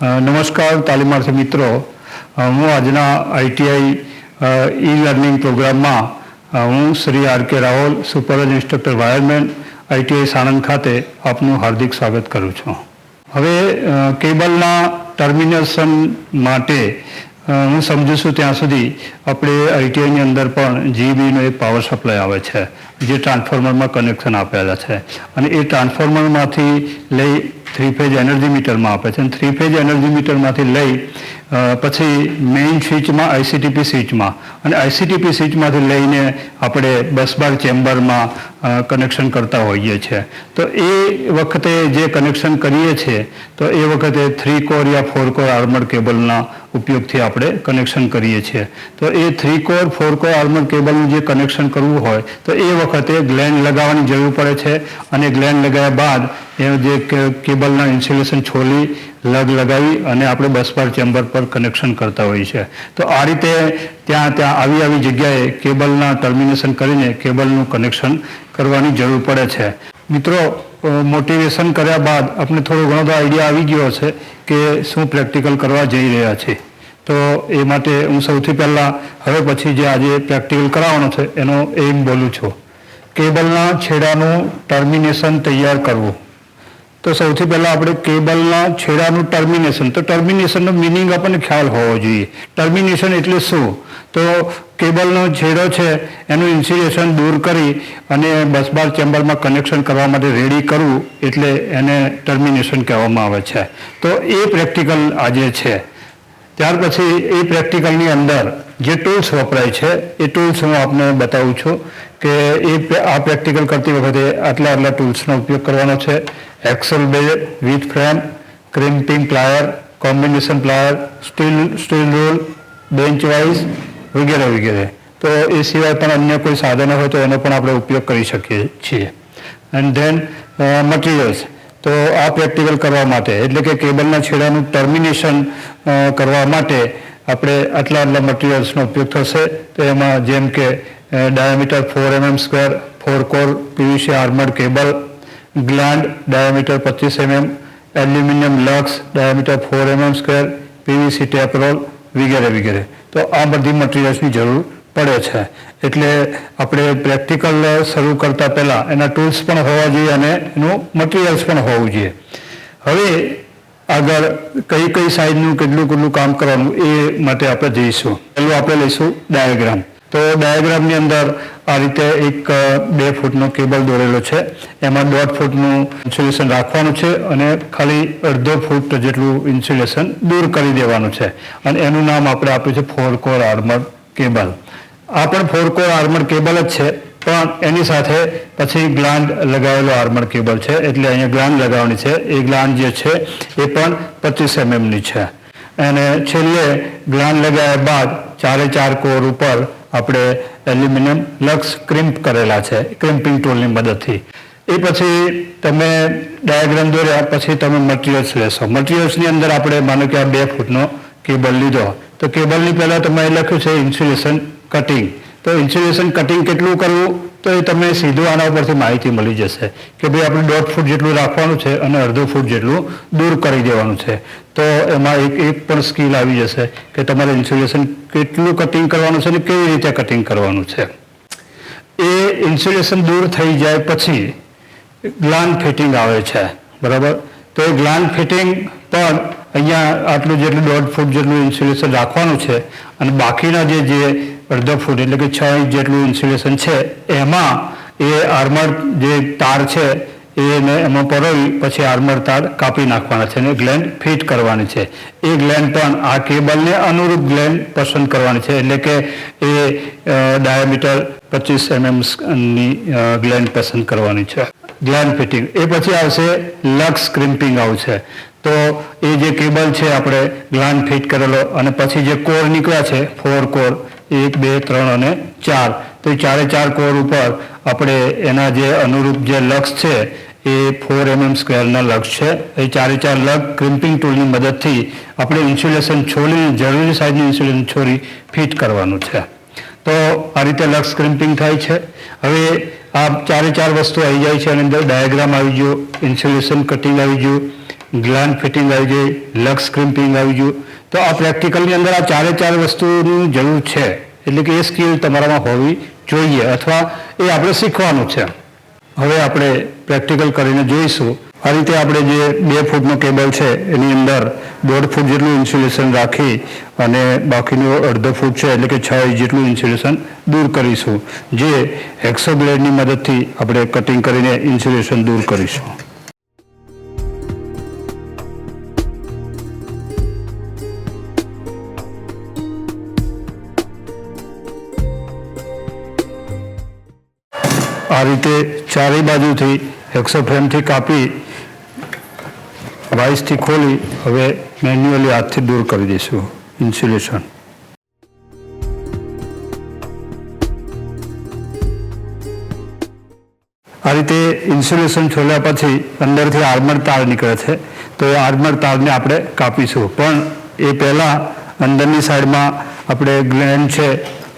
નમસ્કાર તાલીમાર્થી મિત્રો. હું આજના આઈટીઆઈ ઈ લર્નિંગ પ્રોગ્રામમાં હું Shri R K Rahul super instructor wireman, ITI Sanand ખાતે આપનું હાર્દિક સ્વાગત કરું છું. હવે કેબલના ટર્મિનેશન માટે હું સમજુ છું ત્યાં સુધી આપણે આઈટીઆઈની અંદર પણ જીબીનો એક પાવર સપ્લાય આવે છે, જે ટ્રાન્સફોર્મરમાં કનેક્શન આપેલા છે. અને એ ટ્રાન્સફોર્મરમાંથી લઈ થ્રી ફેજ એનર્જી મીટરમાં આપે છે. અને થ્રી ફેજ એનર્જી મીટરમાંથી લઈ પછી મેઇન સ્વિચમાં આઈસીટીપી સ્વિચમાં. અને આઈસીટીપી સ્વિચમાંથી લઈને આપણે બસ બાર ચેમ્બરમાં કનેક્શન કરતા હોઈએ છીએ. તો એ વખતે જે કનેક્શન કરીએ છીએ, તો એ વખતે થ્રી કોર યા ફોર કોર આર્મર કેબલના ઉપયોગથી આપણે કનેક્શન કરીએ છીએ. તો એ three core, four core armour કેબલનું જે કનેક્શન કરવું હોય, તો એ વખતે ગ્લેન્ડ લગાવવાની જરૂર પડે છે. અને ગ્લેન્ડ લગાવ્યા બાદ એ જે કેબલના ઇન્સ્યુલેશન છોલી, લગ લગાવી અને આપણે બસ પર, ચેમ્બર પર કનેક્શન કરતા હોઈએ છીએ. તો આ રીતે ત્યાં ત્યાં આવી આવી જગ્યાએ કેબલના ટર્મિનેશન કરીને કેબલનું કનેક્શન કરવાની જરૂર પડે છે. મિત્રો મોટિવેશન કર્યા બાદ આપણે થોડો ઘણો તો આઈડિયા આવી ગયો છે કે શું પ્રેક્ટિકલ કરવા જઈ રહ્યા છે. તો એ માટે હું સૌથી પહેલાં હવે પછી જે આજે પ્રેક્ટિકલ કરાવવાનો છે, એનો એમ બોલું છું. કેબલના છેડાનું ટર્મિનેશન તૈયાર કરવું. તો સૌથી પહેલાં આપણે કેબલના છેડાનું ટર્મિનેશન તો ટર્મિનેશનનો મિનિંગ આપણને ખ્યાલ હોવો જોઈએ. ટર્મિનેશન એટલે શું? તો કેબલનો છેડો છે, એનું ઇન્સ્યુલેશન દૂર કરી અને બસ બાર ચેમ્બરમાં કનેક્શન કરવા માટે રેડી કરવું એટલે એને ટર્મિનેશન કહેવામાં આવે છે. તો એ પ્રેક્ટિકલ આજે છે. ત્યાર પછી એ પ્રેક્ટિકલની અંદર જે ટૂલ્સ વપરાય છે, એ ટૂલ્સ હું આપને બતાવું છું. કે એ આ પ્રેક્ટિકલ કરતી વખતે આટલા આટલા ટૂલ્સનો ઉપયોગ કરવાનો છે. એક્સેલ બે with frame crimping plier combination plier steel steel rule bench vice વગેરે વગેરે. તો એ સિવાય પણ અન્ય કોઈ સાધનો હોય તો એનો પણ આપણે ઉપયોગ કરી શકીએ છીએ. એન્ડ ધેન મટીરિયલ્સ તો આ પ્રેક્ટિકલ કરવા માટે, એટલે કે કેબલના છેડાનું ટર્મિનેશન કરવા માટે આપણે આટલા આટલા મટીરિયલ્સનો ઉપયોગ થશે. તો એમાં જેમ કે diameter four mm square four core PVC armoured cable gland diameter પચીસ MM aluminium lugs diameter four mm square PVC tape roll વગેરે વગેરે. તો આ બધી મટીરિયલ્સની જરૂર પડે છે. એટલે આપણે પ્રેક્ટિકલ શરૂ કરતા પહેલાં એના ટૂલ્સ પણ હોવા જોઈએ અને એનું મટીરિયલ્સ પણ હોવું જોઈએ. હવે આગળ કઈ કઈ સાઈઝનું કેટલું કેટલું કામ કરવાનું એ માટે આપણે જઈશું. પહેલું આપણે લઈશું ડાયાગ્રામ તો ડાયાગ્રામની અંદર આ રીતે એક બે ફૂટનો કેબલ દોરેલો છે. એમાં દોઢ ફૂટનું ઇન્સ્યુલેશન રાખવાનું છે અને ખાલી અડધો ફૂટ જેટલું ઇન્સ્યુલેશન દૂર કરી દેવાનું છે. અને એનું નામ આપણે આપ્યું છે ફોર કોર આર્મર કેબલ. આ પણ ફોર કોર આર્મર કેબલ જ છે, પણ એની સાથે પછી ગ્લાન્ડ લગાવેલો આર્મર કેબલ છે. એટલે અહીંયા ગ્લાન્ડ લગાવવાની છે. એ ગ્લાન્ડ જે છે, એ પણ પચીસ એમએમની છે. અને છેલ્લે ગ્લાન્ડ લગાવ્યા બાદ ચારે ચાર કોર ઉપર આપણે એલ્યુમિનિયમ લક્સ ક્રિમ્પ કરેલા છે, ક્રિમ્પિંગ ટૂલની મદદથી. એ પછી તમે ડાયાગ્રામ દોર્યા, પછી તમે મટીરિયલ્સ લેશો. મટીરિયલ્સની અંદર આપણે માનો કે આ બે ફૂટનો કેબલ લીધો. તો કેબલની પહેલાં તમે લખ્યું છે ઇન્સ્યુલેશન કટિંગ. તો ઇન્સ્યુલેશન કટિંગ કેટલું કરવું, તો એ તમને સીધું આના ઉપરથી માહિતી મળી જશે કે ભાઈ આપણે દોઢ ફૂટ જેટલું રાખવાનું છે અને અડધો ફૂટ જેટલું દૂર કરી દેવાનું છે. તો એમાં એક એક પણ સ્કિલ આવી જશે કે તમારે ઇન્સ્યુલેશન કેટલું કટિંગ કરવાનું છે અને કેવી રીતે કટિંગ કરવાનું છે. એ ઇન્સ્યુલેશન દૂર થઈ જાય પછી ગ્લાન ફિટિંગ આવે છે, બરાબર? તો એ ગ્લાન ફિટિંગ પણ અહીંયા આટલું જેટલું દોઢ ફૂટ જેટલું ઇન્સ્યુલેશન રાખવાનું છે અને બાકીના જે જે અડધો ફૂટ એટલે કે છ ઇંચ જેટલું ઇન્સ્યુલેશન છે, એમાં એ આર્મર જે તાર છે એને એમાં પરોવી પછી આર્મર તાર કાપી નાખવાના છે અને ગ્લેન્ડ ફિટ કરવાની છે. એ ગ્લેન્ડ પણ આ કેબલને અનુરૂપ ગ્લેન્ડ પસંદ કરવાની છે, એટલે કે એ ડાયામીટર પચીસ એમએમની ગ્લેન્ડ પસંદ કરવાની છે. ગ્લેન્ડ ફિટિંગ એ પછી આવશે લક્સ ક્રિમ્પિંગ આવશે તો એ જે કેબલ છે, આપણે ગ્લાન્ડ ફિટ કરેલો અને પછી જે કોર નીકળ્યા છે ફોર કોર એક, બે, ત્રણ અને ચાર. તો એ ચારે ચાર કોર ઉપર આપણે એના જે અનુરૂપ જે લક્ષ છે, એ ફોર એમએમ સ્ક્વેરના લક્ષ છે. એ ચારે ચાર લગ ક્રિમ્પિંગ ટૂલની મદદથી આપણે ઇન્સ્યુલેશન છોડીને જરૂરી સાઇઝનું ઇન્સ્યુલેશન છોડી ફિટ કરવાનું છે. તો આ રીતે લક્ષ ક્રિમ્પિંગ થાય છે. હવે આ ચારે ચાર વસ્તુ આવી જાય છે અને અંદર ડાયાગ્રામ આવી ગયો ઇન્સ્યુલેશન કટિંગ આવી ગયું ગ્લાન ફિટિંગ આવી ગઈ લક્સ ક્રિમ્પિંગ આવી ગયું. તો આ પ્રેક્ટિકલની અંદર આ ચારે ચાર વસ્તુની જરૂર છે. એટલે કે એ સ્કિલ તમારામાં હોવી જોઈએ અથવા એ આપણે શીખવાનું છે. હવે આપણે પ્રેક્ટિકલ કરીને જોઈશું. આ રીતે આપણે જે બે ફૂટનો કેબલ છે, એની અંદર દોઢ ફૂટ જેટલું ઇન્સ્યુલેશન રાખી અને બાકીનું અડધો ફૂટ છે, એટલે કે છ ઇંચ જેટલું ઇન્સ્યુલેશન દૂર કરીશું. જે હેક્સો બ્લેડની મદદથી આપણે કટિંગ કરીને ઇન્સ્યુલેશન દૂર કરીશું. બાજુથી એકસો ફ્રેમથી કાપી વાઇસથી ખોલી હવે મેન્યુઅલી હાથથી દૂર કરી દઈશું ઇન્સ્યુલેશન. આ રીતે ઇન્સ્યુલેશન છોલ્યા પછી અંદરથી આર્મર તાર નીકળે છે. તો એ આર્મર તારને આપણે કાપીશું. પણ એ પહેલાં અંદરની સાઈડમાં આપણે ગ્લેન્ડ છે,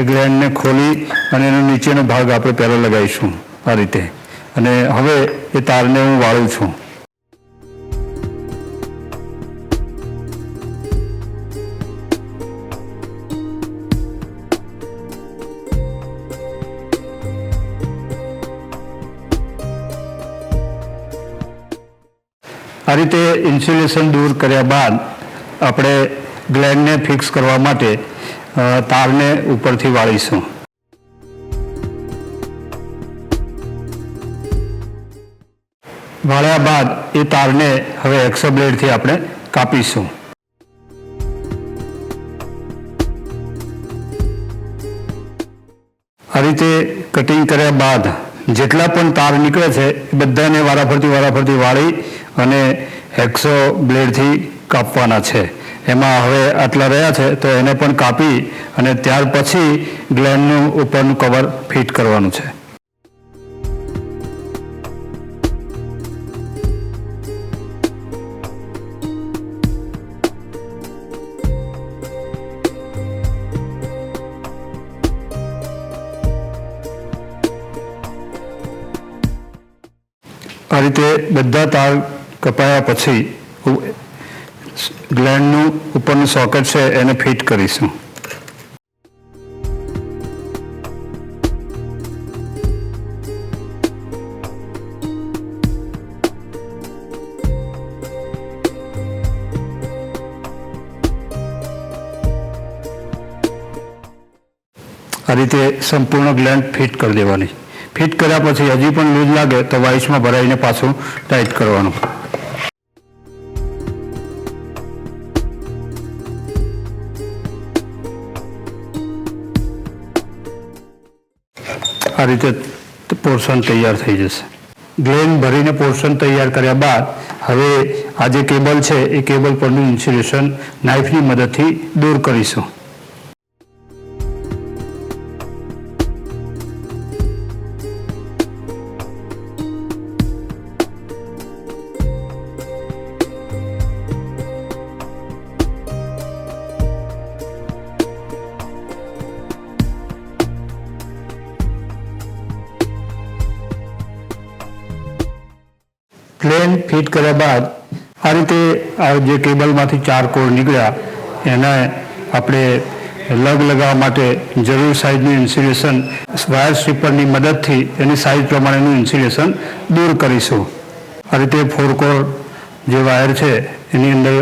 એ ગ્લેન્ડને ખોલી અને એનો નીચેનો ભાગ આપણે પહેલાં લગાવીશું આ રીતે. અને હવે એ તારને હું વાળું છું. આ રીતે ઇન્સ્યુલેશન દૂર કર્યા બાદ આપણે ગ્લેન્ડને ફિક્સ કરવા માટે તારને ઉપરથી વાળીશું. વાળ્યા બાદ એ તારને હવે એક્સો બ્લેડથી આપણે કાપીશું. આ રીતે કટિંગ કર્યા બાદ જેટલા પણ તાર નીકળે છે એ બધાને વારાફરતી વારાફરતી વાળી અને એકસો બ્લેડથી કાપવાના છે. એમાં હવે આટલા રહ્યા છે તો એને પણ કાપી અને ત્યાર પછી ગ્લેનનું ઉપરનું કવર ફિટ કરવાનું છે. રીતે બધા તાર કપાયા પછી ગ્લેન્ડનું ઉપરનું સોકેટ છે, એને ફિટ કરીશું. આ રીતે સંપૂર્ણ ગ્લેન્ડ ફિટ કરી દેવાની. ફિટ કર્યા પછી હજી પણ લૂઝ લાગે તો વાઇસમાં ભરાઈને પાછું ટાઈટ કરવાનું. આ રીતે પોર્શન તૈયાર થઈ જશે. ગ્લેન ભરીને પોર્શન તૈયાર કર્યા બાદ હવે આ જે કેબલ છે, એ કેબલ પરનું ઇન્સ્યુલેશન નાઇફની મદદથી દૂર કરીશું. પ્લેન ફિટ કર્યા બાદ આ રીતે આ જે કેબલમાંથી ચાર કોડ નીકળ્યા, એને આપણે લગ લગાવવા માટે જરૂર સાઇઝનું ઇન્સ્યુલેશન, વાયર સ્ટ્રીપરની મદદથી એની સાઇઝ પ્રમાણેનું ઇન્સ્યુલેશન દૂર કરીશું. આ રીતે ફોર કોર જે વાયર છે, એની અંદર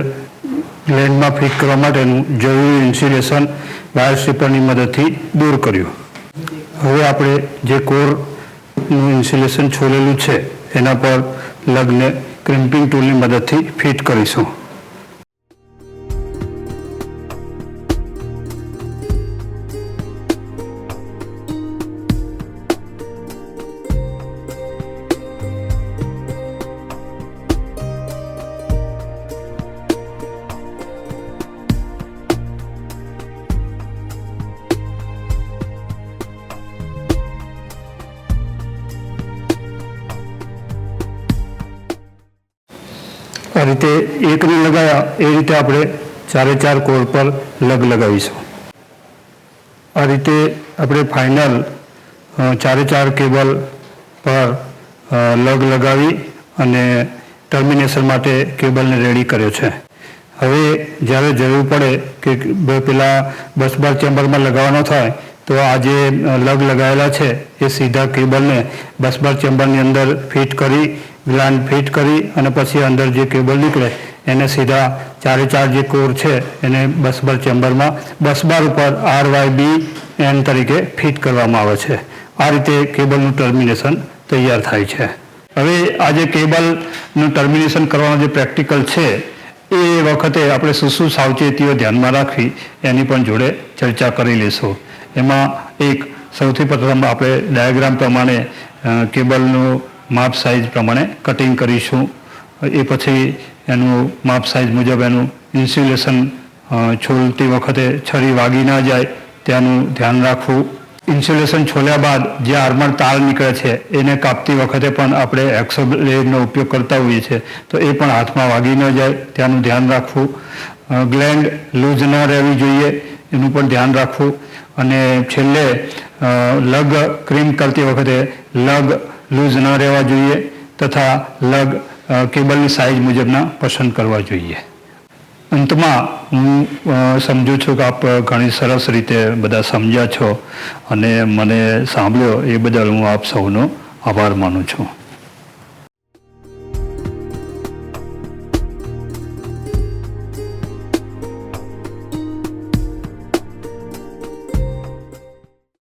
પ્લેનમાં ફિટ કરવા માટેનું જરૂરી ઇન્સ્યુલેશન વાયર સ્ટ્રીપરની મદદથી દૂર કર્યું. હવે આપણે જે કોરનું ઇન્સ્યુલેશન છોડેલું છે, એના પર લગને ક્રિમ્પિંગ ટૂલની મદદથી ફિટ કરીશું. રીતે એકને લગાવ્યા એ રીતે આપણે ચારે ચાર કોર પર લગ લગાવીશું. આ રીતે આપણે ફાઇનલ ચારે ચાર કેબલ પર લગ લગાવી અને ટર્મિનેશન માટે કેબલને રેડી કર્યો છે. હવે જ્યારે જરૂર પડે કે પેલા બસ બાર ચેમ્બરમાં લગાવવાનો થાય તો આ જે લગ લગાવેલા છે, એ સીધા કેબલને બસ બાર ચેમ્બરની અંદર ફિટ કરી ગ્લાન્ડ ફિટ કરી અને પછી અંદર જે કેબલ નીકળે, એને સીધા ચારે ચાર જે કોર છે, એને બસ બાર ચેમ્બરમાં બસ બાર ઉપર આર વાય બી એન તરીકે ફિટ કરવામાં આવે છે. આ રીતે કેબલનું ટર્મિનેશન તૈયાર થાય છે. હવે આ જે કેબલનું ટર્મિનેશન કરવાનો જે પ્રેક્ટિકલ છે, એ વખતે આપણે શું શું સાવચેતીઓ ધ્યાનમાં રાખવી એની પણ જોડે ચર્ચા કરી લઈશું. એમાં એક સૌથી પ્રથમ આપણે ડાયાગ્રામ પ્રમાણે કેબલનું માપ સાઇઝ પ્રમાણે કટિંગ કરીશું. એ પછી એનું માપ સાઇઝ મુજબ એનું ઇન્સ્યુલેશન છોલતી વખતે છરી વાગી ના જાય ત્યાંનું ધ્યાન રાખવું. ઇન્સ્યુલેશન છોલ્યા બાદ જે આર્મર તાર નીકળે છે એને કાપતી વખતે પણ આપણે એક્સો બ્લેડનો ઉપયોગ કરતા હોઈએ છીએ. તો એ પણ હાથમાં વાગી ન જાય, ત્યાંનું ધ્યાન રાખવું. ગ્લેન્ડ લૂઝ ન રહેવી જોઈએ, એનું પણ ધ્યાન રાખવું. અને છેલ્લે લગ ક્રીમ કરતી વખતે લગ લૂઝ ન રહેવા જોઈએ તથા લગ કેબલની સાઇઝ મુજબના પસંદ કરવા જોઈએ. અંતમાં હું સમજુ છું કે આપ ઘણી સરસ રીતે બધા સમજ્યા છો અને મને સાંભળ્યો, એ બદલ હું આપ સૌનો આભાર માનું છું.